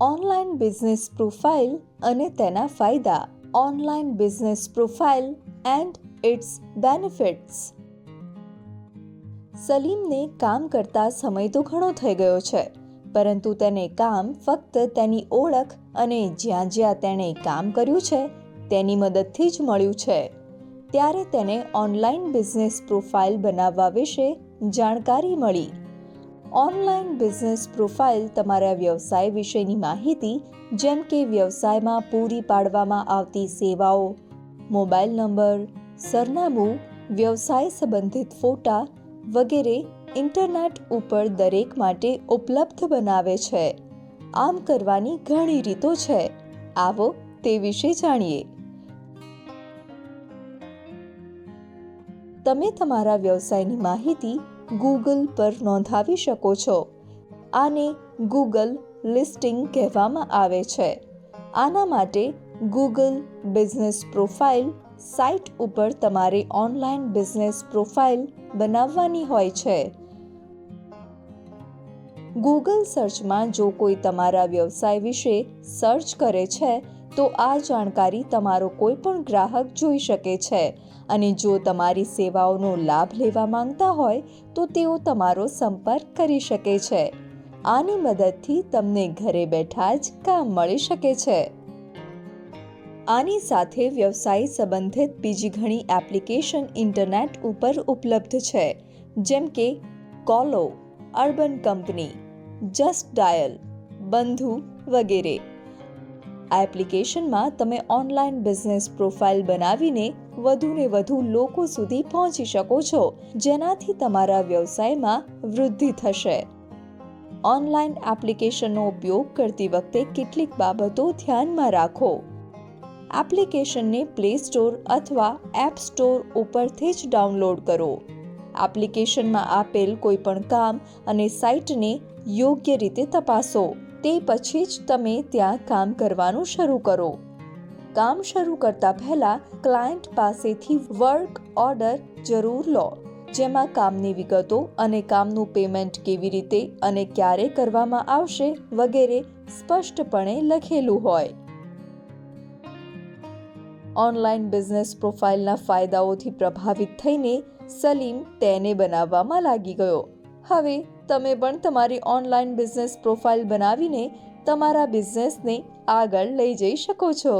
Online business profile અને તેના ફાયદા. Online business profile and its benefits. સલીમને કામ કરતા સમય તો ઘણો થઈ ગયો છે, પરંતુ તેને કામ ફક્ત તેની ઓળખ અને જ્યાં જ્યાં તેણે કામ કર્યું છે, તેની મદદથી જ મળ્યું છે. ત્યારે તેને ઓનલાઈન બિઝનેસ પ્રોફાઇલ બનાવવા વિશે જાણકારી મળી. ઓનલાઈન બિઝનેસ પ્રોફાઇલ તમારા વ્યવસાય વિશેની માહિતી, જેમ કે વ્યવસાયમાં પૂરી પાડવામાં આવતી સેવાઓ, મોબાઈલ નંબર, સરનામું, વ્યવસાય સંબંધિત ફોટા વગેરે ઇન્ટરનેટ ઉપર દરેક માટે ઉપલબ્ધ બનાવે છે. આમ કરવાની ઘણી રીતો છે. આવો તે વિશે જાણીએ. તમે તમારા વ્યવસાયની માહિતી ગૂગલ પર નોંધાવી શકો છો. આને ગૂગલ લિસ્ટિંગ કહેવામાં આવે છે. આના માટે ગૂગલ બિઝનેસ પ્રોફાઇલ સાઇટ ઉપર તમારે ઓનલાઈન બિઝનેસ પ્રોફાઇલ બનાવવાની હોય છે. ગૂગલ સર્ચમાં જો કોઈ તમારા વ્યવસાય વિશે સર્ચ કરે છે તો આ જાણકારી તમારો કોઈ પણ ગ્રાહક જોઈ શકે છે. અને જો તમારી સેવાઓનો લાભ લેવા માંગતા હોય, તો તેઓ તમારો સંપર્ક કરી શકે છે. આની મદદથી તમને ઘરે બેઠા જ કામ મળી શકે છે. આની સાથે વ્યવસાય સંબંધિત બીજી ઘણી એપ્લિકેશન ઇન્ટરનેટ ઉપર ઉપલબ્ધ છે, જેમ કે કોલો અર્બન કંપની જસ્ટ ડાયલ બંધુ વગેરે. આ એપ્લિકેશનમાં તમે ઓનલાઈન બિઝનેસ પ્રોફાઇલ બનાવીને વધુને વધુ લોકો સુધી પહોંચી શકો છો, જેનાથી તમારા વ્યવસાયમાં વૃદ્ધિ થશે. ઓનલાઈન એપ્લિકેશનનો ઉપયોગ કરતી વખતે કેટલીક બાબતો ધ્યાનમાં રાખો. એપ્લિકેશનને પ્લે સ્ટોર અથવા એપ સ્ટોર ઉપરથી જ ડાઉનલોડ કરો. એપ્લિકેશનમાં આપેલ કોઈપણ કામ અને સાઇટને યોગ્ય રીતે તપાસો. તે પછી જ તમે ત્યાં કામ કરવાનું શરૂ કરો. કામ શરૂ કરતા પહેલા ક્લાયન્ટ પાસેથી વર્ક ઓર્ડર જરૂર લો, જેમાં કામની વિગતો અને કામનું પેમેન્ટ કેવી રીતે અને ક્યારે કરવામાં આવશે વગેરે સ્પષ્ટપણે લખેલું હોય. ઓનલાઈન બિઝનેસ પ્રોફાઇલના ફાયદાઓથી પ્રભાવિત થઈને સલીમ તેને બનાવવામાં લાગી ગયો. હવે તમે પણ તમારી ઓનલાઈન બિઝનેસ પ્રોફાઇલ બનાવીને તમારા બિઝનેસને આગળ લઈ જઈ શકો છો.